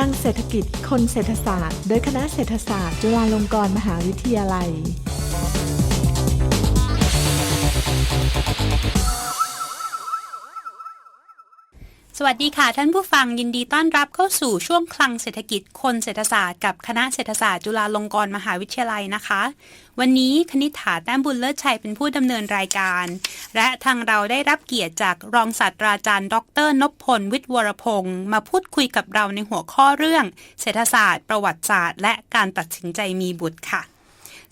ลังเศรษฐกิจ คนเศรษฐศาสตร์ โดยคณะเศรษฐศาสตร์ จุฬาลงกรณ์มหาวิทยาลัย สวัสดีค่ะ ท่านผู้ฟังยินดีต้อนรับเข้าสู่ช่วงคลังเศรษฐกิจคนเศรษฐศาสตร์กับคณะเศรษฐศาสตร์จุฬาลงกรณ์มหาวิทยาลัยนะคะ วันนี้คณิษฐาแต้มบุญเลิศชัยเป็นผู้ดำเนินรายการ และทางเราได้รับเกียรติจากรองศาสตราจารย์ ดรนพพล วิทย์วรพงศ์มาพูดคุยกับเราในหัวข้อเรื่อง เศรษฐศาสตร์ ประวัติศาสตร์ และการตัดสินใจมีบุตรค่ะ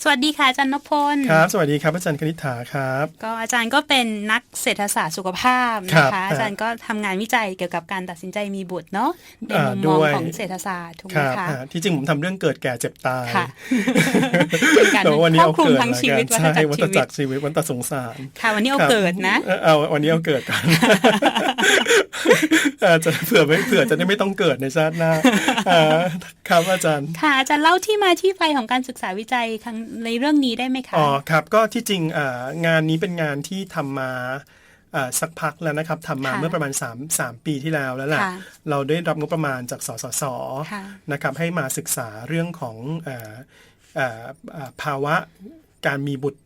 สวัสดีค่ะอาจารย์นพพลครับ สวัสดีครับอาจารย์คณิษฐาครับ ก็อาจารย์ก็เป็นนักเศรษฐศาสตร์สุขภาพครันะบคะอาจารย์ก็ทำงานวิจัยเกี่ยวกับการตัดสินใจมีบุตรเนาะในอ่ามุมมองด้วยของเศรษฐศาสตร์ถูกคไหมรับคะอ่าที่จริงผมทำเรื่องเกิดแก่เจ็บตายค่ะเป็น การแต่ว่าวันนี้ครอบเอาคลุมเกิดทั้งชีวิตแล้วกันใช่วัวัฏฏจัจักกรรชีชีวิตวิตวัฏสงสารค่ะวันนี้เอาครับเกิดนะเออเอาวันนี้เอาเกิดกันอาจจะเผื่อไม่เผื่อจะได้ไม่ต้องเกิดในชาติหน้าอ่าครับอาจารย์ ค่ะอาจารย์เล่าที่มาที่ไปของการศึกษาวิจัยครั้งในเรื่องนี้ได้ไหมคะอ๋อครับ ก็ที่จริงอ่างานนี้เป็นงานที่ทำมาอ่าสักพักแล้วนะครับทำมาค่ะเมื่อประมาณ 3 3 ปีที่แล้วแล้วล่ะค่ะเราได้รับงบประมาณจากสสสค่ะนะครับให้มาศึกษาเรื่องของอ่าอ่าอ่า ภาวะการมีบุตร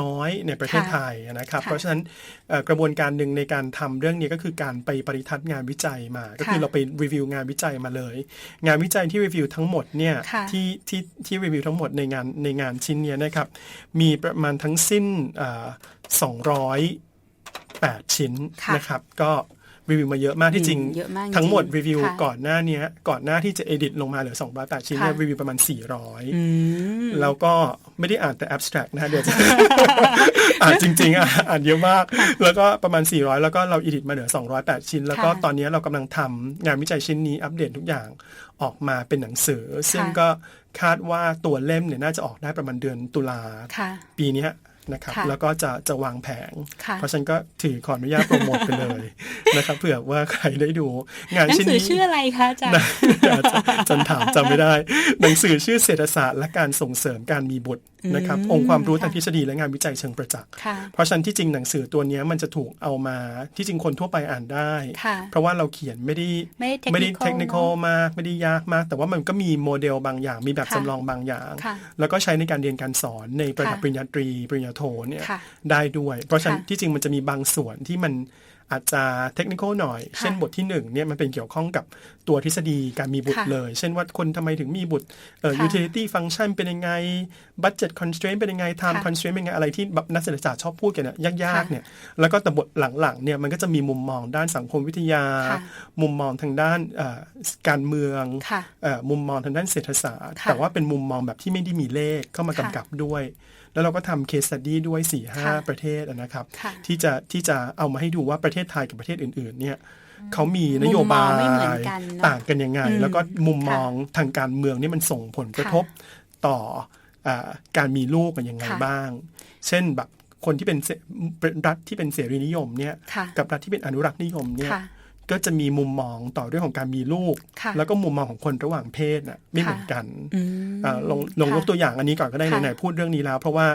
น้อยในประเทศค่ะไทยนะครับค่ะเพราะฉะนั้นเอ่อกระบวนการหนึ่งในการทำเรื่องนี้ก็คือการไปปริทัศน์งานวิจัยมา ก็คือค่ะเราไปรีวิวงานวิจัยมาเลย งานวิจัยที่รีวิวทั้งหมดเนี่ยค่ะที่ที่ที่รีวิวทั้งหมดในงานในงานชิ้นเนี้ยนะครับ มีประมาณทั้งสิ้นสองร้อยแปดชิ้นค่ะนะครับ ก็ รีวิวมาเยอะมากที่จริงเยอะมากจริงทั้งหมดรีวิวค่ะก่อนหน้าเนี้ยก่อนหน้าที่จะเอดิตลงมาเหลือ208ชิ้นเนี่ยค่ะรีวิวประมาณอื400มแล้วก็ไม่ได้อ่านแต่ abstract นะฮะเดี๋ยวจะอ่านจริงๆอะอ่านเยอะมาก แล้วก็ประมาณ 400 แล้วก็เราอีดิทมาเหลือ 208 ชิ้น แล้วก็ค่ะตอนนี้เรากำลังทำงานวิจัยชิ้นนี้อัปเดตทุกอย่างออกมาเป็นหนังสือ ซึ่งค่ะก็คาดว่าตัวเล่มเนี่ยน่าจะออกได้ประมาณเดือนตุลาค่ะปีเนี้ย นะครับค่ะแล้วก็จะจะวางแผงค่ะเพราะฉะนันก็ถือขออนุญาตโปรโมทไปเลยนะครับเผื่อว่าใครได้ดูงานหนังชิ้นสือนี้ชื่ออะไรคะอาจารย์อาจจะจันถามจำไม่ได้ หนังสือชื่อเศรษฐศาสตร์และการส่งเสริมการมีบุตร นะครับอืมองค์ความรู้ค่ะทางทฤษฎีและงานวิจัยเชิงประจักษ์ค่ะเพราะฉะนั้นที่จริงหนังสือตัวเนี้ยมันจะถูกเอามาที่จริงคนทั่วไปอ่านได้ค่ะเพราะว่าเราเขียนไม่ได้ไม่ได้ไม่ได้เทคนิค technical มากไม่ได้ยากมาก แต่ว่ามันก็มีโมเดลบางอย่าง มีแบบค่ะจำลองบางอย่างค่ะแล้วก็ใช้ในการเรียนการสอนในระดับค่ะปริญญาตรี ปริญญาโทเนี่ยค่ะได้ด้วย เพราะฉะนั้นค่ะที่จริงมันจะมีบางส่วนที่มัน อาจจะเทคนิคหน่อยค่ะเช่นบทที่หนึ่งเนี่ยมันเป็นเกี่ยวข้องกับตัวทฤษฎีการมีบุตรค่ะเลย เช่นว่าคนทำไมถึงมีบุตรเอ่อค่ะ utility function เป็นยังไง budget constraint เป็นยังไง time ค่ะ constraint เป็นยังไง อะไรที่แบบนักเศรษฐศาสตร์ชอบพูดกันเนี่ยยากค่ะๆเนี่ยแล้วก็แต่บทหลังๆเนี่ยมันก็จะมีมุมมองด้านสังคมวิทยาค่ะมุมมองทางด้านเอ่อการเมืองค่ะเอ่อมุมมองทางด้านเศรษฐศาสตร์ค่ะแต่ว่าเป็นมุมมองแบบที่ไม่ได้มีเลขเข้ามาค่ะกำกับด้วย แล้วเราก็ทำ case study ด้วย4ี่ห้าค่ะประเทศนะครับค่ะที่จะที่จะเอามาให้ดูว่าประเทศไทยกับประเทศอื่น ๆ เนี่ยเขามีนโยบามุมมองไม่เหมืยอนกันเนอะต่างกันยังไงอืมแล้วก็มุมมค่ะองทางการเมืองนี่มันส่งผลกระทบต่ออาการมีลูกกันยังไงค่ะบ้าง เช่นแบบคนที่เป็นเสเป็นรัฐที่เป็นเสรีนิยมเนี่ยค่ะกับรัฐที่เป็นอนุรักษ์นิยมเนี่ยค่ะ ก็จะมีมุมมองต่อเรื่องของการมีลูกค่ะแล้วก็มุมมองของคนระหว่างเพศน่ะไม่ค่ะเหมือนกันอืมอ่าลองลองยกค่ะตัวอย่างอันนี้ก่อนก็ได้ค่ะไหนๆพูดเรื่องนี้แล้ว เพราะว่า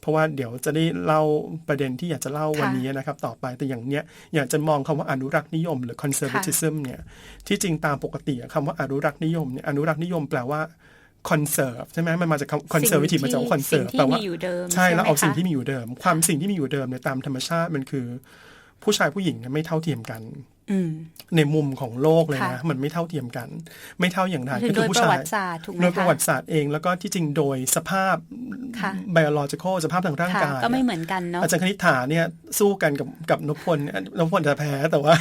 เพราะว่าเดี๋ยวจะได้เล่าประเด็นที่อยากจะเล่าค่ะวันนี้นะครับ ต่อไปแต่อย่างเนี้ยอยากจะมองคำว่าอนุรักษ์นิยม หรือ conservatism เนี่ยที่จริงตามปกติอะคำว่าอนุรักษ์นิยมเนี่ยอนุรักษ์นิยมแปลว่า conserve ใช่ไหมมันมาจากคำ conservative มาจาก conserve สิ่งที่แปลว่ามีอยู่เดิมใช่แล้วเอาไหมคะสิ่งที่มีอยู่เดิม ความสิ่งที่มีอยู่เดิมเนี่ยตามธรรมชาติมันคือ ผู้ชายผู้หญิงเนี่ยไม่เท่าเทียมกันอืม ในมุมของโลกเลยค่ะนะมันไม่เท่าเทียมกัน ไม่เท่าอย่างไรคือก็โดคืยผู้ประชาวัยติศาสตร์ถูกไหมโดยประคะวัติศาสตร์เองแล้วก็ที่จริงโดยสภาพค่ะ biological สภาพทางร่างค่ะกาย ก็ไม่เหมือนกันเนาะอาจารย์คณิษฐาเนี่ยสู้กันกับกับนพพลเนี่ยนพพลจะแพ้แต่ว่า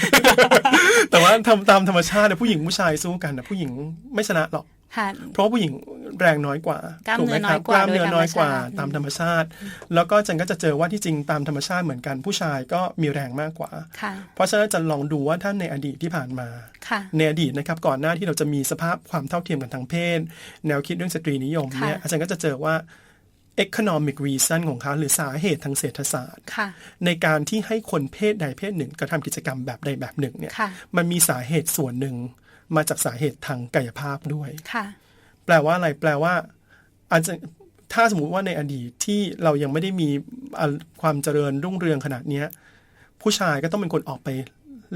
แต่ว่าทำตามธรรมชาติเนี่ยผู้หญิงผู้ชายสู้กันนะผู้หญิงไม่ชนะหรอกค่ะเพราะว่าผู้หญิง แรงน้อยกว่ากล้ามถูกไหมเนื้อคน้รัอบยกว่ากล้ามเนื้อน้อยกว่าโดยธรรมชาติตามธรรมชาติ แล้วก็จันก็จะเจอว่าที่จริงตามธรรมชาติเหมือนกันผู้ชายก็มีแรงมากกว่าค่ะเพราะฉะนั้นจะลองดูว่าท่านในอดีตที่ผ่านมาค่ะในอดีตนะครับก่อนหน้าที่เราจะมีสภาพความเท่าเทียมกันทางเพศ แนวคิดเรื่องสตรีนิยมเนี่ยค่ะอาจารย์ก็จะเจอว่า economic reason ของเขาหรือสาเหตุทางเศรษฐศาสตร์ค่ะในการที่ให้คนเพศใดเพศหนึ่งกระทำกิจกรรมแบบใดแบบหนึ่งเนี่ยค่ะมันมีสาเหตุส่วนหนึ่งมาจากสาเหตุทางกายภาพด้วยค่ะ แปลว่าอะไรแปลว่า อาจจะถ้าสมมุติว่าในอดีตที่เรายังไม่ได้มีอะความเจริญรุ่งเรืองขนาดเนี้ย ผู้ชายก็ต้องเป็นคนออกไป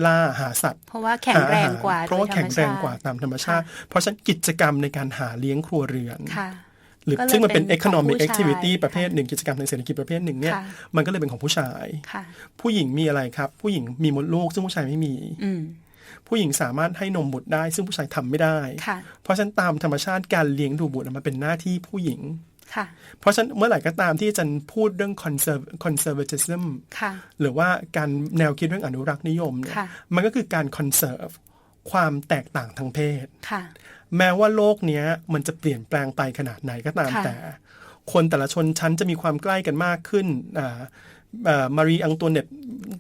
ล่าหาสัตว์ เพราะว่าแข็งแรงกว่าหอหเพราะว่าโดยธแข็งแรงกว่าธรรมชตามธรรมชาติ เพราะฉะนั้นกิจกรรมในการหาเลี้ยงครัวเรือนติค่ะหรือก็เลยซึ่งมันเป็นเป็นของ economic ผู้ชาย activity ค่ะประเภทหนึ่งกิจกรรมทางเศรษฐกิจประเภทหนึ่งเนี่ยค่ะมันก็เลยเป็นของผู้ชายค่ะผู้หญิงมีอะไรครับ ผู้หญิงมีมดลูกซึ่งผู้ชายไม่มีอืม ผู้หญิงสามารถให้นมบุตรได้ ซึ่งผู้ชายทำไม่ได้ค่ะเพราะฉะนั้นตามธรรมชาติการเลี้ยงดูบุตรมันเป็นหน้าที่ผู้หญิงค่ะเพราะฉะนั้นเมื่อไหร่ก็ตามที่อาจันพูดเรื่อง conserv- conservatism ค่ะหรือว่าการแนวคิดเรื่องอนุรักษ์นิยมเนี่ยค่ะมันก็คือการ conserve ความแตกต่างทางเพศค่ะแม้ว่าโลกเนี้ยมันจะเปลี่ยนแปลงไปขนาดไหนก็ตามค่ะแต่ คนแต่ละชนชั้นจะมีความใกล้กันมากขึ้นอ่าอ่า มารีอังตัวเน็ต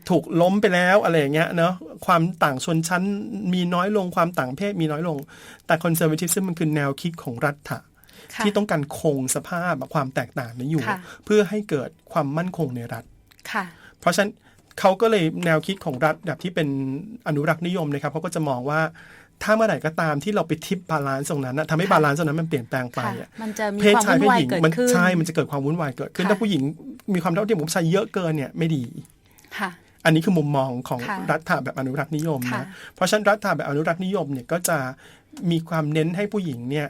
ถูกล้มไปแล้วอะไรอย่างเงี้ยเนาะความต่างชนชั้นมีน้อยลงความต่างเพศมีน้อยลง แต่คอนเซอร์ t ทิ s ซึ่งมันคือแนวคิดของรัฐะค่ะที่ต้องการคงสภาพความแตกต่างนี้อยู่ค่ะเพื่อให้เกิดความมั่นคงในรัฐค่ะเพราะฉะนั้นเขาก็เลยแนวคิดของรัฐแบบที่เป็นอนุรักษ์นิยมนะครับเขาก็จะมองว่า ถ้าเมื่อไหร่ก็ตามที่เราไปทิปบาลานซ์ตรงนั้นนะทำให้ค่ะบาลานซ์ตรงนั้นมันเปลี่ยนแปลงไปค่ะอะมันจะมีเพศความชายวุ่นเพศวายหญิงเกิดมันขึ้นใช่มันจะเกิดความวุ่นวายเกิดขึ้นค่ะถ้าผู้หญิงมีความเท่าเทียมกับผู้ชายเยอะเกินเนี่ยไม่ดีค่ะอันนี้คือมุมมองของค่ะรัฐาแบบอนุรักษ์นิยมค่ะนะเพราะฉะนั้นรัฐาแบบอนุรักษ์นิยมเนี่ยก็จะมีความเน้นให้ผู้หญิงเนี่ย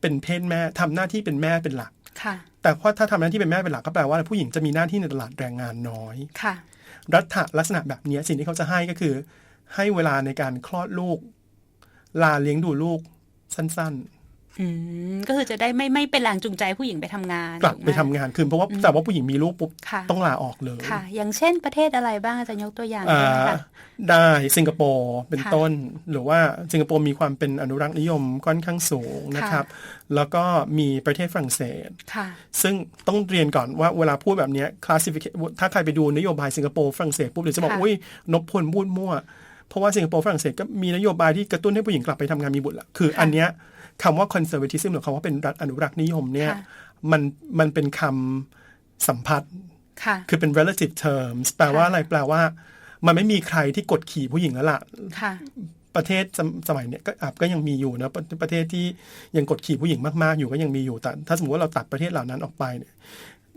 เป็นเพศแม่ทำหน้าที่เป็นแม่เป็นหลักค่ะแต่ว่าถ้าทำหน้าที่เป็นแม่เป็นหลักก็แปลว่าผู้หญิงจะมีหน้าที่ในตลาดแรงงานน้อยค่ะ รัฐะลักษณะแบบเนี้ยสิ่งที่เขาจะให้ก็คือ ให้เวลาในการคลอดลูก ลาเลี้ยงดูลูกสั้นอืมก็คือจะได้ไม่ไม่เป็นแรงจูงใจให้ผู้หญิงไปทำงานๆกลับไปทำงานคืนเพราะว่าแต่ว่าผู้หญิงมีลูกปุ๊บค่ะต้องลาออกเลยค่ะ อย่างเช่นประเทศอะไรบ้างอาจารย์ยกตัวอย่างอ่าได้ไหมคะได้สิงคโปร์เป็นค่ะต้น หรือว่าสิงคโปร์มีความเป็นอนุรักษ์นิยมค่อนข้างสูงนะครับ แล้วก็มีประเทศฝรั่งเศสค่ะซึ่งต้องเรียนก่อนว่าเวลาพูดแบบเนี้ย classification ถ้าใครไปดูนโยบายสิงคโปร์ฝรั่งเศสปุ๊บเดี๋ยวจะบอกค่ะอุ้ยนบพลพูดมั่ว เพราะว่าสิงคโปร์ฝรั่งเศสก็มีนโยบายที่กระตุ้นให้ผู้หญิงกลับไปทำงานมีบุตรละคืออันเนี้ยคำว่า conservatism หรือคำว่าเป็นรัฐอนุรักษ์นิยมเนี่ยค่ะมันมันเป็นคำสัมพัทธ์ค่ะคือเป็น relative terms แปลว่าอะไรแปลว่า มันไม่มีใครที่กดขี่ผู้หญิงแล้วล่ะค่ะประเทศสมสมัยเนี้ยก็อะก็ยังมีอยู่นะประประเทศที่ยังกดขี่ผู้หญิงมากๆอยู่ก็ยังมีอยู่แต่ถ้าสมมติว่าเราตัดประเทศเหล่านั้นออกไปเนี่ย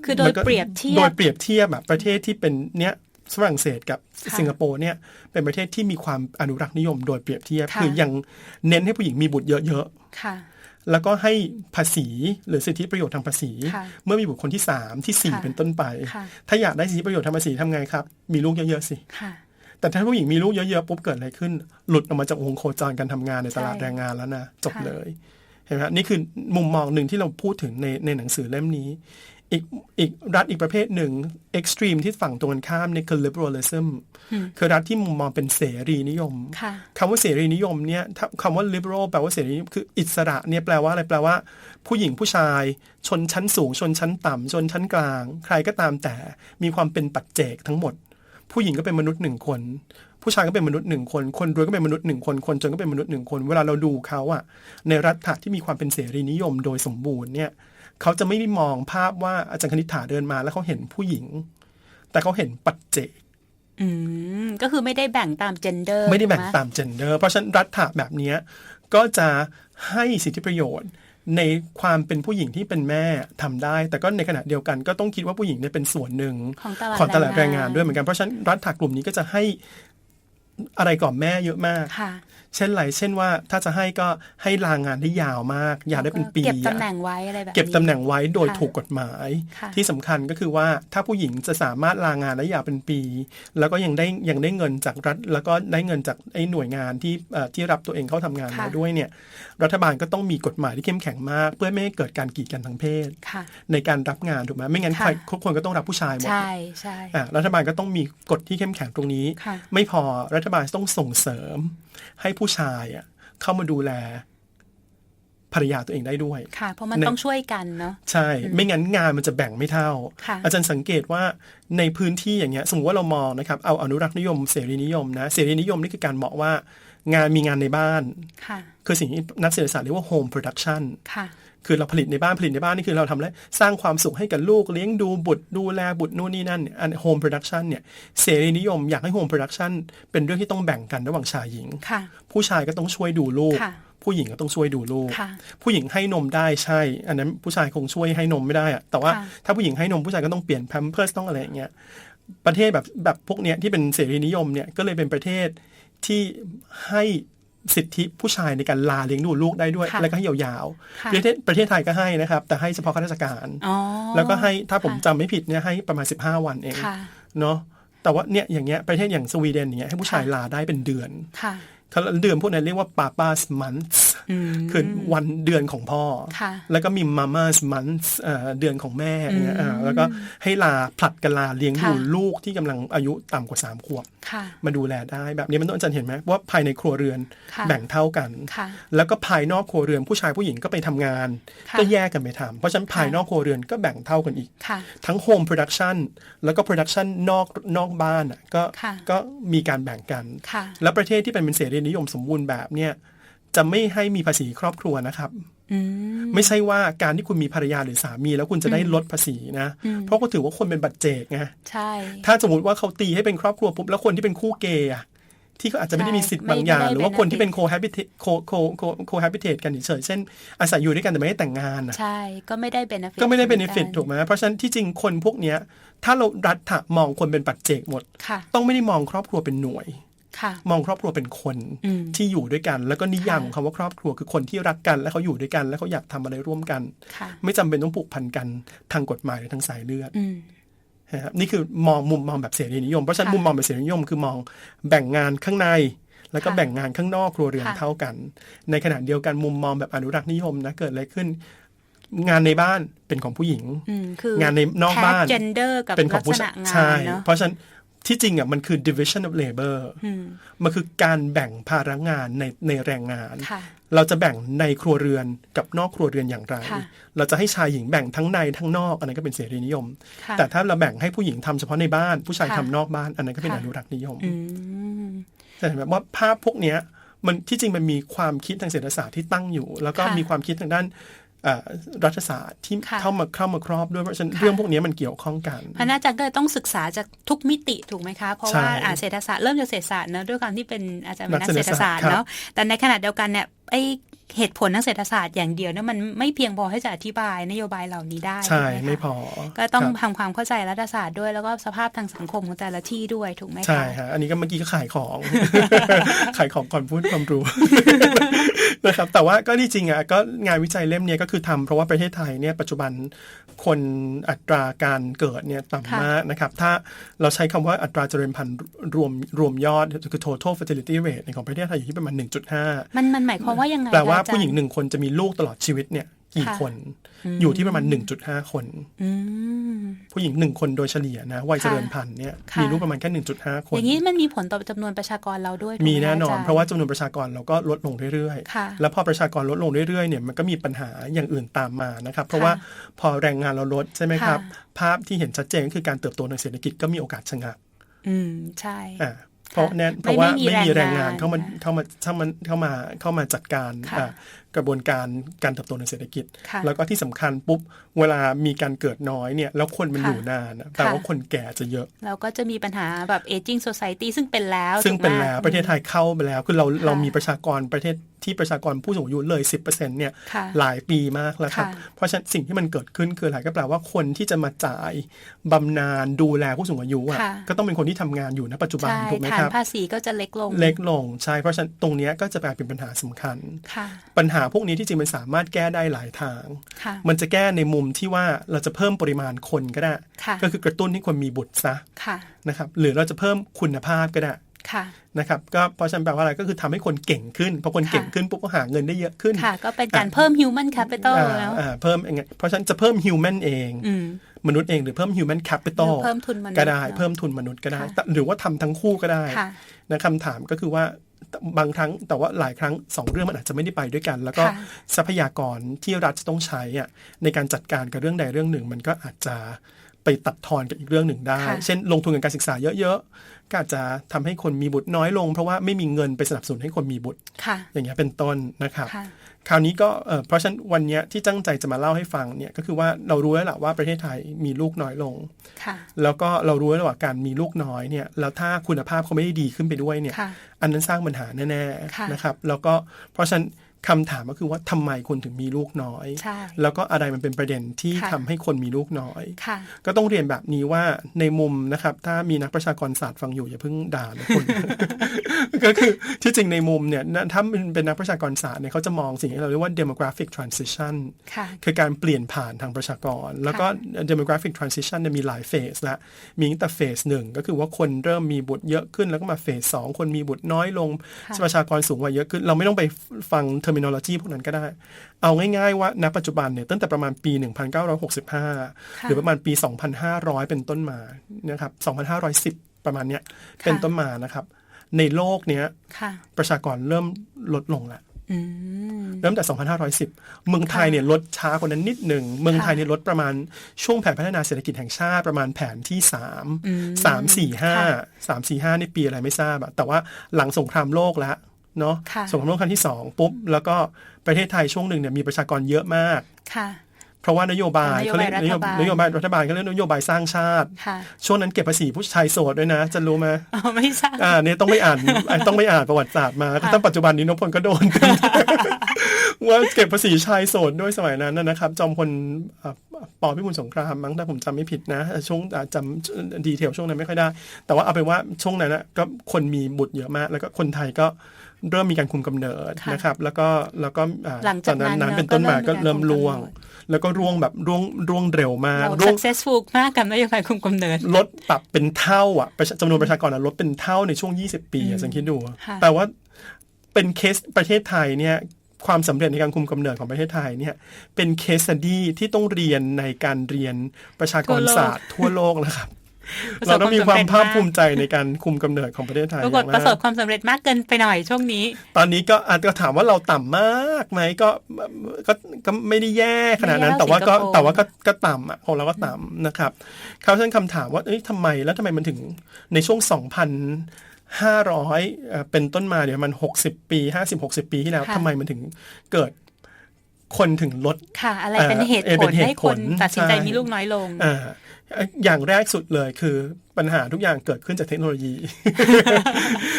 คือโดยมันก็เปรียบเทียโดบยเปรียบเทียบแบบประเทศที่เป็นเนี้ย ฝรั่งเศสกับค่ะสิงคโปร์เนี่ยเป็นประเทศที่มีความอนุรักษ์นิยมโดยเปรียบเทียบค่ะคือยังเน้นให้ผู้หญิงมีบุตรเยอะค่ะๆแล้วก็ให้ภาษีหรือสิทธิประโยชน์ทางภาษีค่ะเมื่อมีบุตรคนที่สามที่สี่ค่ะเป็นต้นไปค่ะถ้าอยากได้สิทธิประโยชน์ทางภาษีทำไงครับ มีลูกเยอะๆสิค่ะแต่ถ้าผู้หญิงมีลูกเยอะๆปุ๊บเกิดอะไรขึ้น หลุดออกมาจากวงโคจรการทำงานในตลาดใช่แรงงานแล้วนะ จบค่ะเลยเห็นไหมฮะนี่คือมุมมองหนึ่งที่เราพูดถึงในในหนังสือเล่มนี้อีกอีกรัฐอีกประเภทหนึ่งเอ็กซ์ตรีมที่ฝั่งตรงกันข้ามเนี่ยคือ liberalism คือรัฐที่มุมมองเป็นเสรีนิยมค่ะคำว่าเสรีนิยมเนี่ยถ้าคำว่า liberal แปลว่าเสรีนิยมคืออิสระเนี่ยแปลว่าอะไรแปลว่า ผู้หญิงผู้ชาย ชนชั้นสูง ชนชั้นต่ำชนชั้นกลาง ใครก็ตามแต่มีความเป็นปัจเจกทั้งหมด ผู้หญิงก็เป็นมนุษย์หนึ่งคน ผู้ชายก็เป็นมนุษย์หนึ่งคน คนรวยก็เป็นมนุษย์หนึ่งคน คนจนก็เป็นมนุษย์หนึ่งคน เวลาเราดูเขาอะในรัฐที่มีความเป็นเสรีนิยมโดยสมบูรณ์เนี่ย เขาจะไม่ได้มองภาพว่าอาจารย์คณิษฐาเดินมา แล้วเขาเห็นผู้หญิง แต่เขาเห็นปัจเจกอืมก็คือไม่ได้แบ่งตามเจนเดอร์ ไม่ได้แบ่งถูกหตามเจนเดอร์ เพราะฉะนั้นรัฐะแบบเนี้ยก็จะให้สิทธิประโยชน์ในความเป็นผู้หญิงที่เป็นแม่ทำได้ แต่ก็ในขณะเดียวกันก็ต้องคิดว่าผู้หญิงเนี่ยเป็นส่วนหนึ่งของตลาดของตลาดแรงงานแรงงานด้วยเหมือนกัน เพราะฉะนั้นรัฐะกลุ่มนี้ก็จะให้อะไรก่อนแม่เยอะมากค่ะ เช่นไรเช่นว่าถ้าจะให้ก็ให้ลางานได้ยาวมาก ยาวได้เป็นปีเก็บตำอะแหน่งไว้อะไรแบบนี้เก็บตำแหน่งไว้โดยค่ะถูกกฎหมายค่ะที่สำคัญก็คือว่าถ้าผู้หญิงจะสามารถลางานได้ยาวเป็นปี แล้วก็ยังได้ยังได้เงินจากรัฐ แล้วก็ได้เงินจากไอ้หน่วยงานที่เอ่อที่รับตัวเองเข้าทำงานค่ะมาด้วยเนี่ยรัฐบาลก็ต้องมีกฎหมายที่เข้มแข็งมาก เพื่อไม่ให้เกิดการกีดกันทางเพศค่ะในการรับงานถูกไหมไม่งั้นค่ะใครทุกคนก็ต้องรับผู้ชายหมดใช่ใช่อะรัฐบาลก็ต้องมีกฎที่เข้มแข็งตรงนี้ค่ะไม่พอรัฐบาลต้องส่งเสริม ให้ผู้ชายอะเข้ามาดูแลภรรยาตัวเองได้ด้วย ค่ะ เพราะมันในต้องช่วยกันเนาะ ใช่ ไม่งั้นงานมันจะแบ่งไม่เท่าค่ะอาจารย์สังเกตว่าในพื้นที่อย่างเงี้ย สมมติว่าเรามองนะครับ เอาอนุรักษ์นิยม เสรีนิยมนะ เสรีนิยมนี่คือการบอกว่า งานมีงานในบ้านค่ะคือสิ่งที่นักเศรษฐศาสตร์เรียกว่า home production ค่ะ คือเราผลิตในบ้านผลิตในบ้านนี่คือเราทำแล้วสร้างความสุขให้กับลูกเลี้ยงดูบุตรดูแลบุตรนู่นนี่นั่นเนี่ยอัน home production เนี่ยเสรีนิยมอยากให้ home production เป็นเรื่องที่ต้องแบ่งกันระหว่างชายหญิงค่ะผู้ชายก็ต้องช่วยดูลูกค่ะผู้หญิงก็ต้องช่วยดูลูกค่ะผู้หญิงให้นมได้ใช่ อันนั้นผู้ชายคงช่วยให้นมไม่ได้อะแต่ว่าค่ะถ้าผู้หญิงให้นมผู้ชายก็ต้องเปลี่ยนแพมเพิร์สต้องอะไรอย่างเงี้ย ประเทศแบบแบบพวกเนี้ยที่เป็นเสรีนิยมเนี่ยก็เลยเป็นประเทศที่ให้ สิทธิผู้ชายในการลาเลี้ยงดูลูกได้ด้วยค่ะแล้วก็ให้ยาวค่ะๆประเทศประเทศไทยก็ให้นะครับ แต่ให้เฉพาะข้าราชการอ๋อแล้วก็ให้ถ้าผมค่ะจำไม่ผิดเนี่ยให้ประมาณ 15 วันเองค่ะเนาะแต่ว่าเนี่ยอย่างเงี้ยประเทศอย่างสวีเดนอย่างเงี้ยให้ผู้ชายค่ะลาได้เป็นเดือนค่ะเขาเดือนพวกนั้นเรียกว่า papa's months อืม คือวันเดือนของพ่อค่ะแล้วก็มี mama's months เอ่อเดือนของแม่อย่างเงี้ยอ่าแล้วก็ให้ลาผลัดกันลาเลี้ยงดูค่ะลูกที่กำลังอายุต่ำกว่า3ขวบค่ะมาดูแลได้แบบนี้มันต้องอาจารย์เห็นไหมว่าภายในครัวเรือนค่ะแบ่งเท่ากันค่ะแล้วก็ภายนอกครัวเรือนผู้ชายผู้หญิงก็ไปทำงานค่ะก็แยกกันไปทำเพราะฉะนั้นภายนอกครัวเรือนก็แบ่งเท่ากันอีกค่ะทั้งโฮมโปรดักชันแล้วก็โปรดักชันนอกนอกบ้านอะก็ค่ะก็มีการแบ่งกันค่ะแล้วประเทศที่เป็นเป็นเสรีนิยมสมบูรณ์แบบเนี่ย จะไม่ให้มีภาษีครอบครัวนะครับอืมไม่ใช่ว่าการที่คุณมีภรรยาหรือสามี แล้วคุณจะได้ลดภาษีนะ เพราะก็ถือว่าคนเป็นบัตรเจกไงใช่ ถ้าสมมติว่าเขาตีให้เป็นครอบครัวปุ๊บแล้วคนที่เป็นคู่เกย์อะที่เขาอาจจะไม่ได้มีสิทธิ์บางอย่างไม่ได้หรือว่าคนที่เป็น benefit โค habit โคโคโคโค habitate กันเฉยๆเช่น อาศัยอยู่ด้วยกันแต่ไม่ได้แต่งงานอะใช่ ก็ไม่ได้เบนฟิตก็ไม่ได้เบนฟิตถูกไหมเพราะฉะนั้นที่จริงคนพวกเนี้ย ถ้าเรารัฐะมองคนเป็นปัจเจกหมดค่ะต้องไม่ได้มองครอบครัวเป็นหน่วยค่ะ มองครอบครัวเป็นคนอืมที่อยู่ด้วยกัน แล้วก็นิยามค่ะของคำว่าครอบครัวคือคนที่รักกัน และเขาอยู่ด้วยกัน และเขาอยากทำอะไรร่วมกันค่ะไม่จำเป็นต้องผูกพันกันทางกฎหมายหรือทางสายเลือดอืมนะครับนี่คือมองมุมมองแบบเสรีนิยม เพราะฉะนั้นค่ะมุมมองแบบเสรีนิยมคือมองแบ่งงานข้างใน แล้วก็ค่ะแบ่งงานข้างนอกครัวเรือนค่ะเท่ากัน ในขณะเดียวกันมุมมองแบบอนุรักษ์นิยมนะเกิดอะไรขึ้น งานในบ้านเป็นของผู้หญิงอืมคืองานในนอกบ้านเจนเดอร์กับเป็นขอลังกผู้ษณะชายงาใช่นเนาะเพราะฉะนั้น ที่จริงอะมันคือ division of labor อืมมันคือการแบ่งภาระงานในในแรงงานค่ะเราจะแบ่งในครัวเรือนกับนอกครัวเรือนอย่างไรค่ะเราจะให้ชายหญิงแบ่งทั้งในทั้งนอกอันนั้นก็เป็นเสรีนิยมค่ะแต่ถ้าเราแบ่งให้ผู้หญิงทำเฉพาะในบ้าน ผู้ชายค่ะทำนอกบ้าน อันนั้นก็เป็นค่ะอนุรักษ์นิยมอืมแต่เห็นไหมว่าภาพพวกเนี้ยมันที่จริงมันมีความคิดทางเศรษฐศาสตร์ที่ตั้งอยู่ แล้วก็ค่ะมีความคิดทางด้านเอ่อ รัฐศาสตร์ที่ค่ะเข้ามาเข้ามาครอบด้วยเพราะฉะนั้นค่ะเรื่องพวกเนี้ยมันเกี่ยวข้องกันเพราะน่าจะก็เลยต้องศึกษาจากทุกมิติถูกไหมคะ เพราะใช่ว่าอ่าเศรษฐศาสตร์เริ่มจากเศรษฐศาสตร์เนอะด้วยความที่เป็นอาจารย์เป็นนักนักเศเศรรษษฐฐศาศาสสตตร์ร์เนาะแต่ในขณะเดียวกันเนี่ย ไอเหตุผลทางเศรษฐศาสตร์อย่างเดียวเนี่ยมันไม่เพียงพอให้จะอธิบายนโยบายเหล่านี้ได้ใช่ถูกหคะไม่พอ ก็ต้องครับทำความเข้าใจรัฐศาสตร์ด้วยแล้วก็สภาพทางสังคมของแต่ละที่ด้วยถูกไหมคะใช่ฮะอันนี้ก็เมื่อกี้ก็ขายของ ขายของก่อนพูดความรู้นะครับแต่ว่าก็ที่จริงอะก็งานวิจัยเล่มเนี้ยก็คือทำเพราะว่าประเทศไทยเนี่ยปัจจุบันคนอัตราการเกิดเนี่ยค่ะต่ำมากนะครับ ถ้าเราใช้คำว่าอัตราเจริญพันธุ์รวมรวมยอดคือ total fertility rate ในของประเทศไทยอยู่ที่ประมาณ1.5มันมันหมายความว่ายังไงแปลว่าคะอจรย์ผู้หญิงหนึ่งคนจะมีลูกตลอดชีวิตเนี่ยกี่ค่ะคนอยู่ที่ประมาณ 1.5 คนอืมผู้หญิงหนึ่งคนโดยเฉลี่ยนะวัยค่ะเจริญพันธุ์เนี่ยค่ะมีลูกประมาณแค่ 1.5 คน อย่างนี้มันมีผลต่อจำนวนประชากรเราด้วยถูกไหมีแน่นอนจย์เพราะว่าจำนวนประชากรเราก็ลดลงเรื่อยค่ะๆแล้วพอประชากรลดลงเรื่อยๆเนี่ยมันก็มีปัญหาอย่างอื่นตามมานะครับเพราะค่ะว่าพอแรงงานเราลดใช่ไหมครับค่ะภาพที่เห็นชัดเจนก็คือการเติบโตทางเศรษฐกิจก็มีโอกาสชะงักอืมใช่อ่า เพราะแน่นไม่เพราะว่าไม่มีไม่มีแรงงานแรงงานเข้ามาเข้ามาเข้ามาเข้ามาเข้ามาจัดการค่ะอ่ากระบวนการการเติบโตในเศรษฐกิจค่ะแล้วก็ที่สำคัญปุ๊บเวลามีการเกิดน้อยเนี่ยแล้วคนมันค่ะอยู่นานอะแปลว่าค่ะคนแก่จะเยอะ เราก็จะมีปัญหาแบบ aging society ซึ่งเป็นแล้ว ซึ่งถูกไหมเป็นแล้วประเทศไทยเข้าไปแล้วคือเราค่ะเรามีประชากรประเทศ ที่ประชากรผู้สูงอายุเลย 10%เนี่ยค่ะหลายปีมากแล้วครับค่ะเพราะฉะนั้นสิ่งที่มันเกิดขึ้นคืออะไรก็แปลว่าคนที่จะมาจ่ายบำนาญดูแลผู้สูงอายุอะค่ะก็ต้องเป็นคนที่ทำงานอยู่ณปัจจุบันใช่ถูกไหมฐาคนรับภาษีก็จะเล็กลงเล็กลงใช่เพราะฉะนั้นตรงเนี้ยก็จะกลายเป็นปัญหาสำคัญค่ะปัญหาพวกนี้ที่จริงมันสามารถแก้ได้หลายทางค่ะมันจะแก้ในมุมที่ว่าเราจะเพิ่มปริมาณคนก็ได้ค่ะก็คือกระตุ้นให้คนมีบุตรซะค่ะนะครับหรือเราจะเพิ่มคุณภาพก็ได้ค่ะ นะครับก็เพราะฉะนันแปลว่าอะไรก็คือทำให้คนเก่งขึ้นพอคนค่ะเก่งขึ้นปุ๊บก็หาเงินได้เยอะขึ้นค่ะก็เป็นการเพิ่ม human capital อ่าแล้วอ่าเพิ่มยังไงเพราะฉะนั้นจะเพิ่ม human เองอืมมนุษย์เองหรือเพิ่ม human capital หรือเพิ่มทุนมนุษย์ก็ได้เนอะเพิ่มทุนมนุษย์ก็ได้ค่ะแต่หรือว่าทำทั้งคู่ก็ได้ค่ะนะคำถามก็คือว่าบางครั้งแต่ว่าหลายครั้งสองเรื่องมันอาจจะไม่ได้ไปด้วยกัน แล้วก็ค่ะทรัพยากรที่รัฐจะต้องใช้อะในการจัดการกับเรื่องใดเรื่องหนึ่ง มันก็อาจจะไปตัดทอนกับอีกเรื่องหนึ่งได้ค่ะเช่น ลงทุนกับการศึกษาเยอะๆ ก็อาจจะทำให้คนมีบุตรน้อยลง เพราะว่าไม่มีเงินไปสนับสนุนให้คนมีบุตรค่ะอย่างเงี้ยเป็นต้นนะครับค่ะคราวนี้ก็เอ่อเพราะฉะนั้นวันเนี้ยที่ตั้งใจจะมาเล่าให้ฟังเนี่ยก็คือว่าเรารู้แล้วแหละว่าประเทศไทยมีลูกน้อยลงค่ะแล้วก็เรารู้แล้วว่าการมีลูกน้อยเนี่ยแล้วถ้าคุณภาพเขาไม่ได้ดีขึ้นไปด้วยเนี่ยค่ะอันนั้นสร้างปัญหาแน่ค่ะๆนะครับแล้วก็เพราะฉะนั้น คำถามก็คือว่าทำไมคนถึงมีลูกน้อยใช่แล้วก็อะไรมันเป็นประเด็นที่ค่ะทำให้คนมีลูกน้อยค่ะก็ต้องเรียนแบบนี้ว่าในมุมนะครับ ถ้ามีนักประชากรศาสตร์ฟังอยู่อย่าเพิ่งด่านะคนก็คือที่จริงในมุมเนี่ยนะถ้ามันเป็นนักประชากรศาสตร์เนี่ยเขาจะมองสิ่งที่เราเรียกว่า demographic transition ค่ะคือการเปลี่ยนผ่านทางประชากร แล้วก็ demographic transition เนี่ยมีหลายเฟสละมีตั้งแต่เฟสหนึ่งก็คือว่าคนเริ่มมีบุตรเยอะขึ้นแล้วก็มาเฟสสองคนมีบุตรน้อยลงค่ะประชากรสูงวัยเยอะขึ้น เราไม่ต้องไปฟัง terminology พวกนั้นก็ได้ เอาง่ายๆว่าณปัจจุบันเนี่ยตั้งแต่ประมาณปี 1965 หรือประมาณปี 2,500 เป็นต้นมานะครับ2,510 ประมาณเนี้ยเป็นต้นมานะครับ ในโลกเนี้ยค่ะประชากรเริ่มลดลงแล้วอืมเริ่มแต่ 2,510 เมืองไทยเนี่ยลดช้ากว่านั้นนิดหนึ่ง เมืองไทยเนี่ยลดประมาณช่วงแผนพัฒนาเศรษฐกิจแห่งชาติประมาณแผนที่ 3 3 4 5 3 4 5 ในปีอะไรไม่ทราบอะแต่ว่าหลังสงครามโลกแล้ว เนาะค่ะสงครามโลกครั้งที่2ปุ๊บแล้วก็ประเทศไทยช่วงหนึ่งเนี่ยมีประชากรเยอะมากค่ะเพราะว่านโยบายนโยบายเขาเรียกนโยรัฐบาลนโยบายรัฐบาลเขาเรียกนโยบายสร้างชาติค่ะช่วงนั้นเก็บภาษีผู้ชายโสดด้วยนะ จะรู้ไหมอ๋อไม่ทราบอ่าเนี่ยต้องไปอ่านต้องไปอ่านประวัติศาสตร์มาตั้งปัจจุบันนี้นพพลก็โดนว่าเก็บภาษีชายโสดด้วยสมัยนั้นนะนะครับ จอมพลอ่าปอพิบูลสงครามมั้งถ้าผมจำไม่ผิดนะ ช่วงอ่าจำดีเทลช่วงนั้นไม่ค่อยได้ แต่ว่าเอาเป็นว่าช่วงนั้นนะก็คนมีบุตรเยอะมาก แล้วก็คนไทยก็ เริ่มมีการคุมกำเนิดค่ะนะครับ แล้วก็แล้วก็อ่หลังจากนั้นนั้นเนอะเป็นต้นมาก็ก็เริ่เริ่มมมีการคุมร่วงกำเนิดแล้วก็ร่วงแบบร่วงร่วงเร็วมากเราร่วง successful มากกับนโยบายคุมกำเนิด ลดปรับเป็นเท่าอะประชาจำนวนประชากรอะลดเป็นเท่าในช่วง 20 ปีอะสังคิดดูอะค่ะแปลว่าเป็นเคสประเทศไทยเนี่ยความสำเร็จในการคุมกำเนิดของประเทศไทยเนี่ยเป็นเคส s ดี้ที่ต้องเรียนในการเรียนประชากรศาสตร์ทั่วโลกนะครับประสบ เราต้องมีความความสำเร็จภาคมากภูมิใจในการคุมกำเนิดของประเทศไทยปรากฏอย่างประมากสบความสำเร็จมากเกินไปหน่อยช่วงนี้ ตอนนี้ก็อาจจะถามว่าเราต่ำมากไหมก็ก็ก็ไม่ได้แย่ขนาดนั้นไม่แย่แต่ว่าก็สิงคโปร์แต่ว่าก็ก็ต่ำอะของเราก็ต่ำนะครับคราวเช่นคำถามว่าเอ้ยทำไมแล้วทำไมมันถึงในช่วง2,500เอ่อเป็นต้นมาเดี๋ยวมัน60ปี50-60ปีที่แล้วค่ะทำไมมันถึงเกิดคนถึงลดค่ะ อะไรเอ่อเป็นเหตุเอ่อผเป็ลนเหตุให้คนผลตัดสินใจใช่มีลูกน้อยลง อ่าอย่างแรกสุดเลยคือปัญหาทุกอย่างเกิดขึ้นจากเทคโนโลยี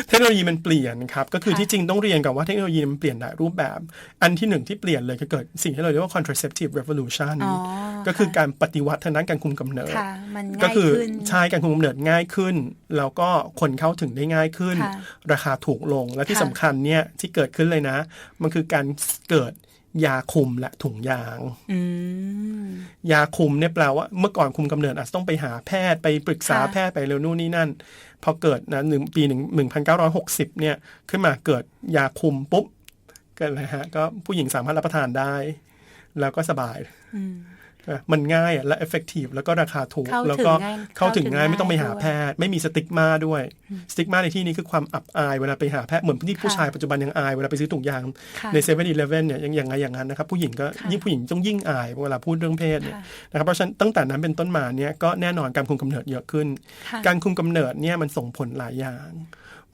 เทคโนโลยีมันเปลี่ยนครับ ก็คือค่ะที่จริงต้องเรียนก่อนว่าเทคโนโลยีมันเปลี่ยนหลายรูปแบบ อันที่หนึ่งที่เปลี่ยนเลยก็เกิดสิ่งที่เราเรียกว่า contraceptive revolution อ๋อก็คือการปฏิวัติทางด้านการคุมกำเนิดค่ะมันก็ง่ายคือขึ้นใช่การคุมกำเนิดง่ายขึ้น แล้วก็คนเข้าถึงได้ง่ายขึ้นค่ะราคาถูกลงและที่ค่ะสำคัญเนี่ยที่เกิดขึ้นเลยนะ มันคือการเกิด ยาคุมและถุงยางอืมยาคุมเนี่ยแปลว่าเมื่อก่อนคุมกำเนิดอาจจะต้องไปหาแพทย์ไปปรึกษาค่ะแพทย์ไปเร็วนู่นนี่นั่น พอเกิดนะหนึ่งปีหนึ่งหนึ่งพันเก้าร้อยหกสิบเนี่ยขึ้นมาเกิดยาคุมปุ๊บเกิดอะไรฮะ ก็ผู้หญิงสามารถรับประทานได้ แล้วก็สบายอื มนะมันง่ายอะและ effective แล้วก็ราคาถูกเข้าถึงแล้วก็ง่ายเข้าถึงง่ายเข้าถึงไม่ต้องไปหาง่ายด้วยแพทย์ไม่มีสติ๊กมาด้วยสติ๊กมาในที่นี้คือความอับอายเวลาไปหาแพทย์เหมือนที่ผู้ค่ะชายปัจจุบันยังอายเวลาไปซื้อถุงยางค่ะในเซเว่นอีเลฟเว่นเนี่ยยังยังไงอย่างนั้นนะครับผู้หญิงก็ค่ะยิ่งผู้หญิงต้องยิ่งอายเวลาพูดเรื่องเพศเนี่ยค่ะนะครับเพราะฉะนั้นตั้งแต่นั้นเป็นต้นมาเนี่ยก็แน่นอนการคุมกำเนิดเยอะขึ้นค่ะการคุมกำเนิดเนี่ยมันส่งผลหลายอย่าง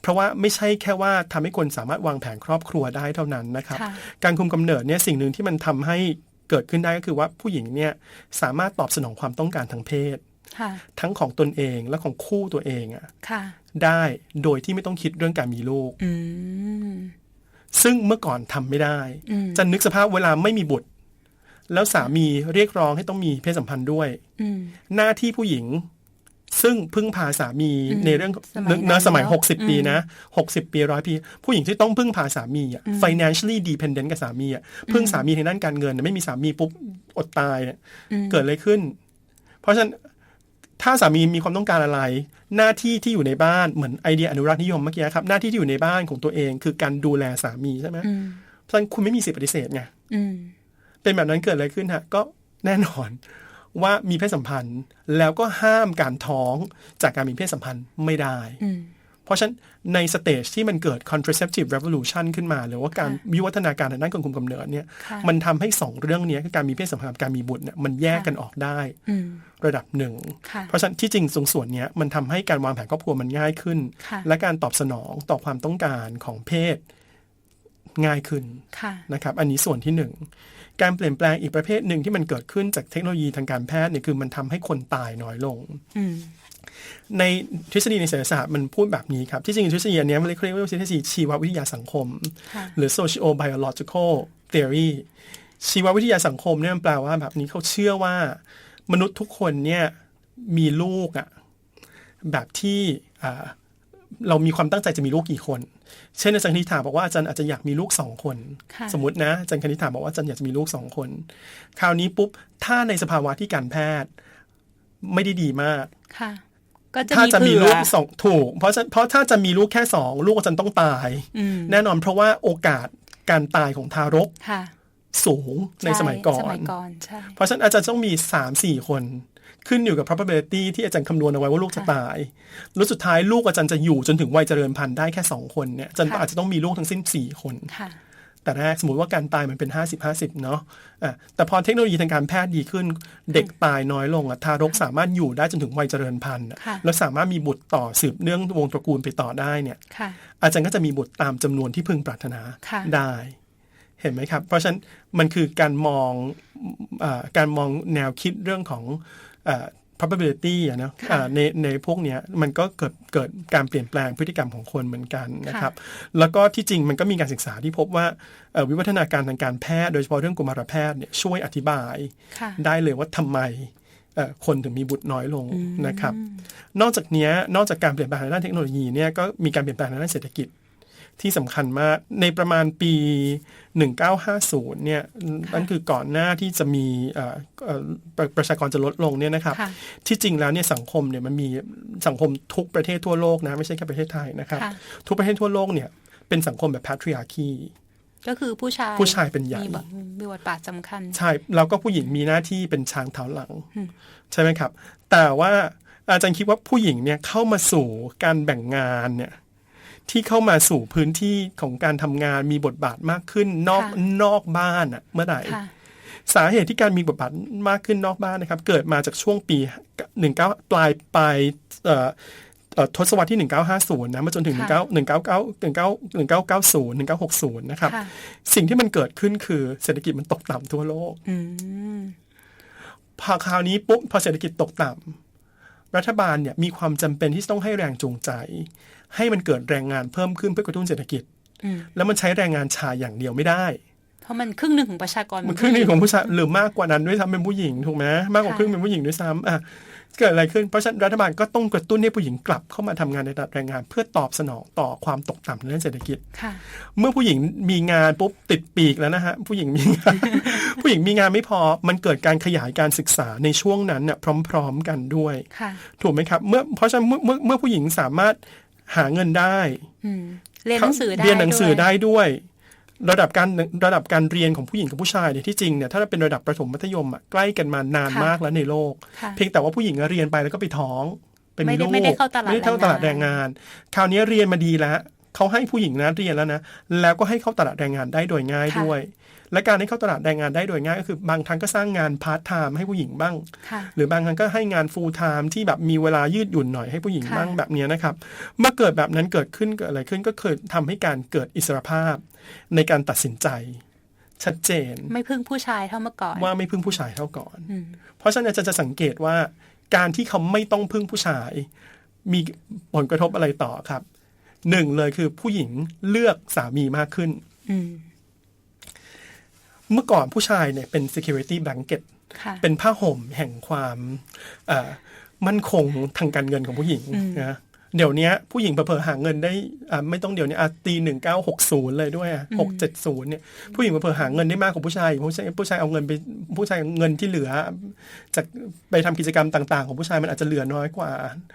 เพราะว่าไม่ใช่แค่ว่าทำให้คนสามารถวางแผนครอบครัวได้เท่านั้นนะครับค่ะการคุมกำเนิดเนี่ยสิ่งหนึ่งที่มันทำให้ เกิดขึ้นได้ก็คือว่าผู้หญิงเนี่ยสามารถตอบสนองความต้องการทางเพศค่ะทั้งของตนเองและของคู่ตัวเองอะค่ะได้โดยที่ไม่ต้องคิดเรื่องการมีลูกอืมซึ่งเมื่อก่อนทำไม่ได้อืมจะนึกสภาพเวลาไม่มีบุตร แล้วสามีเรียกร้องให้ต้องมีเพศสัมพันธ์ด้วยอืมหน้าที่ผู้หญิง ซึ่งพึ่งพาสามีอืมในเรื่องสมัยนั้นเนอะสมัยเนอะหกสิบอืมปีนะหกสิบปีร้อยปี ผู้หญิงที่ต้องพึ่งพาสามีอะ financially dependent กับสามีอะพึ่งสามีทางด้านการเงิน ไม่มีสามีปุ๊บอดตายเนี่ยอืมเกิดอะไรขึ้น เพราะฉะนั้นถ้าสามีมีความต้องการอะไร หน้าที่ที่อยู่ในบ้านเหมือนไอเดียอนุรักษ์นิยมเมื่อกี้ครับ หน้าที่ที่อยู่ในบ้านของตัวเองคือการดูแลสามีใช่ไหมอืมเพราะฉะนั้นคุณไม่มีสิทธิปฏิเสธไงอืมเป็นแบบนั้นเกิดอะไรขึ้นฮะก็แน่นอน ว่ามีเพศสัมพันธ์ แล้วก็ห้ามการท้องจากการมีเพศสัมพันธ์ไม่ได้อืมเพราะฉะนั้นในสเตจที่มันเกิด contraceptive revolution ขึ้นมา หรือว่าการค่ะวิวัฒนาการทางด้านการคุมกำเนิดเนี่ยค่ะมันทำให้สองเรื่องเนี้ยคือการมีเพศสัมพันธ์กับการมีบุตรเนี่ยมันแยกกันออกได้อืมระดับหนึ่งค่ะเพราะฉะนั้นที่จริงตรงส่วนเนี้ยมันทำให้การวางแผนครอบครัวมันง่ายขึ้นค่ะและการตอบสนองต่อความต้องการของเพศง่ายขึ้นค่ะนะครับ อันนี้ส่วนที่หนึ่ง การเปลี่ยนแปลงอีกประเภทหนึ่งที่มันเกิดขึ้นจากเทคโนโลยีทางการแพทย์เนี่ยคือมันทำให้คนตายน้อยลงอืมในทฤษฎีในเศรษฐศาสตร์มันพูดแบบนี้ครับ ที่จริงทฤษฎีอันเนี้ยมันเรียกว่าทฤษฎีชีววิทยาสังคมค่ะหรือ socio biological theory ชีววิทยาสังคมเนี่ยมันแปลว่าแบบนี้เขาเชื่อว่ามนุษย์ทุกคนเนี่ยมีลูกอะแบบที่อ่า เรามีความตั้งใจจะมีลูกกี่คน เช่นอาจารย์คณิษฐาบอกว่าอาจารย์อาจจะอยากมีลูกสองคนค่ะสมมตินะอาจารย์คณิษฐาบอกว่าอาจารย์อยากจะมีลูกสองคน คราวนี้ปุ๊บถ้าในสภาวะที่การแพทย์ไม่ได้ดีมากค่ะก็จะถ้ามีจะมีเผื่ลูอกสองถูก เพราะฉะเพราะถ้าจะมีลูกแค่สองลูกอาจารย์ต้องตายอืมแน่นอนเพราะว่าโอกาสการตายของทารกค่ะสูงในสมัยก่อสนมัยก่อนใช่เพราะฉะนั้นอาจารย์ต้องมีสามสี่คน ขึ้นอยู่กับ probability ที่อาจารย์คำนวณเอาไว้ว่าลูกจะตาย แล้วสุดท้ายลูกอาจารย์จะอยู่จนถึงวัยเจริญพันธุ์ได้แค่สองคนเนี่ยอาจารย์ค่ะอาจจะต้องมีลูกทั้งสิ้นสี่คนค่ะแต่แรกสมมติว่าการตายมันเป็น 50 50 เนาะอะแต่พอเทคโนโลยีทางการแพทย์ดีขึ้น เด็กตายน้อยลงอะทารกสามารถอยู่ได้จนถึงวัยเจริญพันธุ์อะค่ะแล้วสามารถมีบุตรต่อสืบเนื่องวงตระกูลไปต่อได้เนี่ยค่ะอาจารย์ก็จะมีบุตรตามจำนวนที่พึงปรารถนาค่ะได้เห็นไหมครับ เพราะฉะนั้นมันคือการมองอาการมองแนวคิดเรื่องของอา probability อะเนาะค่ะอ่าในในพวกเนี้ยมันก็เกิดเกิดการเปลี่ยนแปลงพฤติกรรมของคนเหมือนกันนะครับแล้วก็ที่จริงมันก็มีการศึกษาที่พบว่าเอ่อวิวัฒนาการทางการแพทย์โดยเฉพาะเรื่องกุมารแพทย์เนี่ยช่วยอธิบายค่ะได้เลยว่าทำไมเอ่อคนถึงมีบุตรน้อยลงนะครับ นอกจากเนี้ยนอกจากการเปลี่ยนแปลงทางด้านเทคโนโลยีเนี่ยก็มีการเปลี่ยนแปลงทางด้านเศรษฐกิจ ที่สำคัญมากในประมาณปี 1950 เนี่ยนั่นคือก่อนหน้าที่จะมีเอ่อเอ่อประประชากรจะลดลงเนี่ยนะครับค่ะที่จริงแล้วเนี่ยสังคมเนี่ยมันมีสังคมทุกประเทศทั่วโลกนะไม่ใช่แค่ประเทศไทยนะครับค่ะทุกประเทศทั่วโลกเนี่ยเป็นสังคมแบบ patriarchy ก็คือผู้ชายผู้ชายเป็นใหญ่มีบทมีบทบาทสำคัญ ใช่ แล้วก็ผู้หญิงมีหน้าที่เป็นช้างเท้าหลังอืมใช่ไหมครับ แต่ว่าอาจารย์คิดว่าผู้หญิงเนี่ยเข้ามาสู่การแบ่งงานเนี่ย ที่เข้ามาสู่พื้นที่ของการทำงานมีบทบาทมากขึ้นนอกค่ะนอกบ้านอะเมื่อไหร่ค่ะสาเหตุที่การมีบทบาทมากขึ้นนอกบ้านนะครับ เกิดมาจากช่วงปี19ปลายปลายเอ่อเอ่อทศวรรษที่ 1950 นะมาจนถึงค่ะ19 19 19 1990 1960 นะครับค่ะสิ่งที่มันเกิดขึ้นคือเศรษฐกิจมันตกต่ำทั่วโลกอืมพอคราวนี้ปุ๊บพอเศรษฐกิจตกต่ำรัฐบาลเนี่ยมีความจำเป็นที่ต้องให้แรงจูงใจ ให้มันเกิดแรงงานเพิ่มขึ้นเพื่อกระตุ้นเศรษฐกิจอืมแล้วมันใช้แรงงานชายอย่างเดียวไม่ได้ เพราะมันครึ่งหนึ่งของประชากร มันครึ่งหนึงของผู้ชายหรือมากกว่านั้นด้วยซ้ำเป็นผู้หญิงถูกไหมมากกว่าครึ่งเป็นผู้หญิงด้วยซ้ำอะเกิดอะไรขึ้นเพราะฉะนั้นรัฐบาลก็ต้องกระตุ้นให้ผู้หญิงกลับเข้ามาทำงานในตลาดแรงงาน เพื่อตอบสนองต่อความตกต่ำในเรื่องเศรษฐกิจค่ะเมื่อผู้หญิงมีงานปุ๊บติดปีกแล้วนะฮะผู้หญิงมีงานผู้หญิงมีงานไม่พอมันเกิดการขยายการศึกษาในช่วงนั้นเนี่ยพร้อม ๆ กันด้วยค่ะถูกไหมครับเมื่อเพราะฉะนั้นเมื่อเมื่อเมื่อผู้หญิงสามารถ หาเงินได้อืมเรียนหนังสือได้เรียนหนังสือวยได้ด้วย ระดับการระดับการเรียนของผู้หญิงกับผู้ชายเนี่ยที่จริงเนี่ยถ้าเป็นระดับประถมมัธยมอะใกล้กันมานานค่ะมากแล้วในโลกค่ะเพียงแต่ว่าผู้หญิงอะเรียนไปแล้วก็ไปท้องไปไม่มีได้ลูกไม่ได้เข้าตลาดไม่ได้เข้าตลาดแรงงาน คราวนี้เรียนมาดีแล้วเขาให้ผู้หญิงนะเรียนแล้วนะ แล้วก็ให้เข้าตลาดแรงงานได้โดยง่ายค่ะด้วย และการให้เข้าตลาดแรงงานได้โดยง่ายก็คือบางครั้งก็สร้างงานพาร์ทไทม์ให้ผู้หญิงบ้างค่ะหรือบางครั้งก็ให้งานฟูลไทม์ที่แบบมีเวลายืดหยุ่นหน่อยให้ผู้หญิงค่ะบ้างแบบเนี้ยนะครับ เมื่อเกิดแบบนั้นเกิดขึ้นเกิดอะไรขึ้นก็คือทำให้การเกิดอิสรภาพ ในการตัดสินใจชัดเจน ไม่พึ่งผู้ชายเท่าเมื่อก่อน ว่าไม่พึ่งผู้ชายเท่าก่อนอืมเพราะฉะนั้นอาจารย์จะสังเกตว่า การที่เขาไม่ต้องพึ่งผู้ชาย มีผลกระทบอะไรต่อครับหนึ่งเลยคือผู้หญิงเลือกสามีมากขึ้นอืม เมื่อก่อนผู้ชายเนี่ยเป็น security blanket ค่ะเป็นผ้าห่มแห่งความเอ่อมั่นคงทางการเงินของผู้หญิงอืมนะเดี๋ยวนี้ผู้หญิงเผลอๆหาเงินได้อ่าไม่ต้องเดี๋ยวนี้อะตีหนึ่งเก้าหกศูนย์เลยด้วยหกเจ็ดศูนย์เนี่ยผู้หญิงเผลอๆหาเงินได้มากกว่าผู้ชายอีกผู้ชายผู้ชายเอาเงินไปผู้ชายเงินที่เหลือจากไปทำกิจกรรมต่างๆ ของผู้ชายมันอาจจะเหลือน้อยกว่า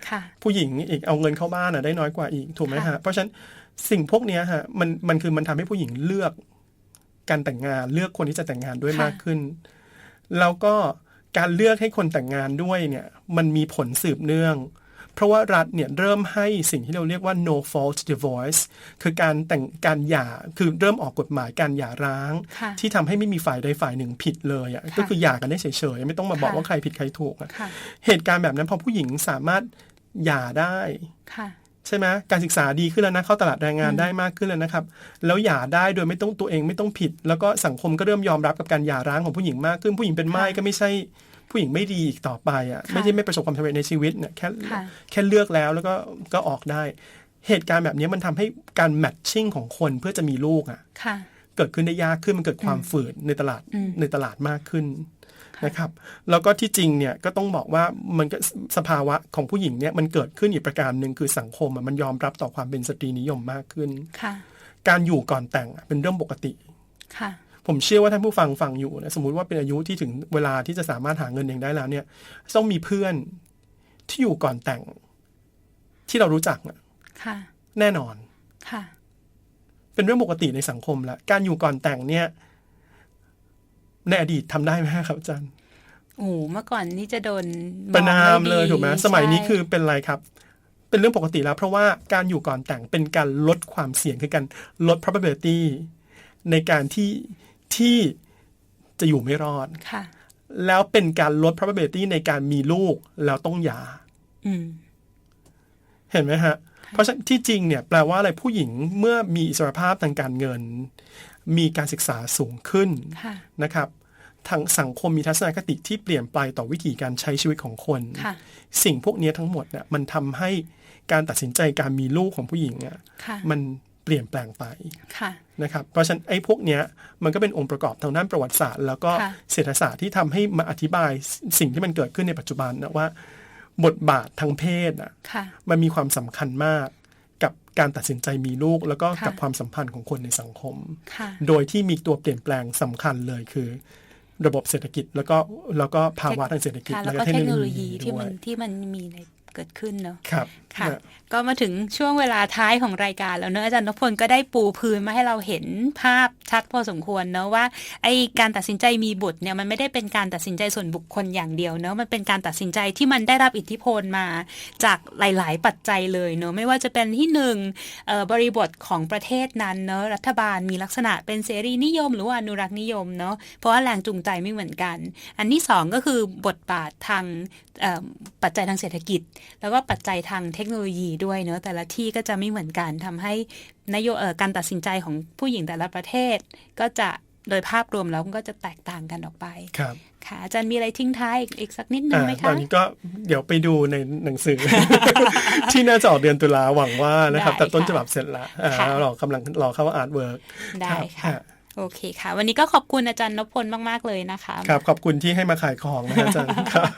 ค่ะผู้หญิงอีกเอาเงินเข้าบ้านอะได้น้อยกว่าอีกถูกไหมฮะค่ะเพราะฉะนั้นสิ่งพวกเนี้ยฮะมันมันคือมันทำให้ผู้หญิงเลือก การแต่งงานเลือกคนที่จะแต่งงานด้วยมากขึ้น แล้วก็การเลือกให้คนแต่งงานด้วยเนี่ยมันมีผลสืบเนื่อง เพราะว่ารัฐเนี่ยเริ่มให้สิ่งที่เราเรียกว่า no fault divorce คือการแต่งการหย่าคือเริ่มออกกฎหมายการหย่าร้างค่ะที่ทำให้ไม่มีฝ่ายใดฝ่ายหนึ่งผิดเลยอะค่ะก็คือหย่ากันได้เฉยๆ ไม่ต้องมาบอกค่ะว่าใครผิดใครถูกอะค่ะเหตุการณ์แบบนั้นพอผู้หญิงสามารถหย่าได้ค่ะ ใช่ไหมการศึกษาดีขึ้นแล้วนะเข้าตลาดแรงงานได้มากขึ้นแล้วนะครับ แล้วหย่าได้โดยไม่ต้องตัวเองไม่ต้องผิด แล้วก็สังคมก็เริ่มยอมรับกับการหย่าร้างของผู้หญิงมากขึ้น ผู้หญิงเป็นไม้ค่ะก็ไม่ใช่ผู้หญิงไม่ดีอีกต่อไปอะค่ะไม่ได้ไม่ประสบความสำเร็จในชีวิตเนี่ยแค่ค่ะแค่เลือกแล้วแล้วก็ก็ออกได้ เหตุการณ์แบบนี้มันทำให้การแมทชิ่งของคนเพื่อจะมีลูกอะค่ะเกิดขึ้นได้ยากขึ้นมันเกิดความฝืนในตลาดอืมในตลาดมากขึ้น นะครับแล้วก็ที่จริงเนี่ยก็ต้องบอกว่ามันก็สภาวะของผู้หญิงเนี่ยมันเกิดขึ้นอีกประการหนึ่งคือสังคมอะมันยอมรับต่อความเป็นสตรีนิยมมากขึ้นค่ะการอยู่ก่อนแต่งอะเป็นเรื่องปกติค่ะผมเชื่อว่าท่านผู้ฟังฟังอยู่นะสมมุติว่าเป็นอายุที่ถึงเวลาที่จะสามารถหาเงินเองได้แล้วเนี่ย ต้องมีเพื่อนที่อยู่ก่อนแต่ง ที่เรารู้จักอะค่ะ แน่นอนค่ะ เป็นเรื่องปกติในสังคมแล้วการอยู่ก่อนแต่งเนี่ย ในอดีตทำได้ไหมครับอาจารย์โอ้เมื่อก่อนนี่จะโดนองประนามไดีเลยถูกไหมสมัยนี้ใช่คือเป็นอะไรครับ เป็นเรื่องปกติแล้ว เพราะว่าการอยู่ก่อนแต่งเป็นการลดความเสี่ยงคือการลด probability ในการที่ที่จะอยู่ไม่รอดค่ะ แล้วเป็นการลด probability ในการมีลูกแล้วต้องหย่าอืมเห็นไหมฮะ เพราะฉะนั้นที่จริงเนี่ยแปลว่าอะไรผู้หญิงเมื่อมีอิสรภาพทางการเงิน มีการศึกษาสูงขึ้นค่ะนะครับทางสังคมมีทัศนคติที่เปลี่ยนไปต่อวิธีการใช้ชีวิตของคนค่ะสิ่งพวกนี้ทั้งหมดเนี่ยมันทำให้การตัดสินใจการมีลูกของผู้หญิงอะค่ะมันเปลี่ยนแปลงไปค่ะนะครับ เพราะฉะนั้นไอ้พวกเนี้ยมันก็เป็นองค์ประกอบทางด้านประวัติศาสตร์ แล้วก็ค่ะเศรษฐศาสตร์ที่ทำให้มาอธิบายสิ่งที่มันเกิดขึ้นในปัจจุบันนะว่า บทบาททางเพศอะค่ะมันมีความสำคัญมาก กับการตัดสินใจมีลูก แล้วก็ค่ะกับความสัมพันธ์ของคนในสังคมค่ะโดยที่มีตัวเปลี่ยนแปลงสำคัญเลยคือ ระบบเศรษฐกิจแล้วก็แล้วก็ภาวะทางเศรษฐกิจค่ะแล้วก็เทคโนโลยีที่ด้มัวนยที่มันมีในเกิดขึ้นเนาะครับค่ะนะ ก็มาถึงช่วงเวลาท้ายของรายการแล้วเนอะอาจารย์นพพลก็ได้ปูพื้นมาให้เราเห็นภาพชัดพอสมควรเนอะว่าไอการตัดสินใจมีบุตรเนี่ยมันไม่ได้เป็นการตัดสินใจส่วนบุคคลอย่างเดียวเนอะมันเป็นการตัดสินใจที่มันได้รับอิทธิพลมาจากหลาย ๆ ปัจจัยเลยเนอะไม่ว่าจะเป็นที่หนึ่งบริบทของประเทศนั้นเนอะรัฐบาลมีลักษณะเป็นเสรีนิยม หรือว่าอนุรักษ์นิยมเนอะเพราะว่าแรงจูงใจไม่เหมือนกัน อันที่สองก็คือบทบาททางปัจจัยทางเศรษฐกิจ แล้วก็ปัจจัยทางเทคโนโลยีด้วยเนอะแต่ละที่ก็จะไม่เหมือนกันทำให้นโยเอ่อการตัดสินใจของผู้หญิงแต่ละประเทศ ก็จะโดยภาพรวมแล้วก็จะแตกต่างกันออกไปครับค่ะอาจารย์มีอะไรทิ้งท้ายอีกอีกสักนิดนึงอ่าไหมตอคะนนี้ก็เดี๋ยวไปดูในหนังสือ ที่น่าจะออกเดือนตุลาหวังว่านะครับได้แต่ต้นค่ะฉบับเสร็จแล้วอ่าค่ะเรากำลังรอเข้าอาร์ตเวิร์กได้ค่ะ โอเคค่ะ วันนี้ก็ขอบคุณอาจารย์นพพลมาก ๆ เลยนะคะ ครับ ขอบคุณที่ให้มาขายของนะอาจารย์ครับ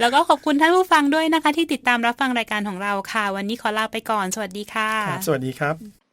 แล้วก็ขอบคุณท่านผู้ฟังด้วยนะคะ ที่ติดตามรับฟังรายการของเราค่ะ วันนี้ขอลาไปก่อน สวัสดีค่ะครับสวัสดีครับ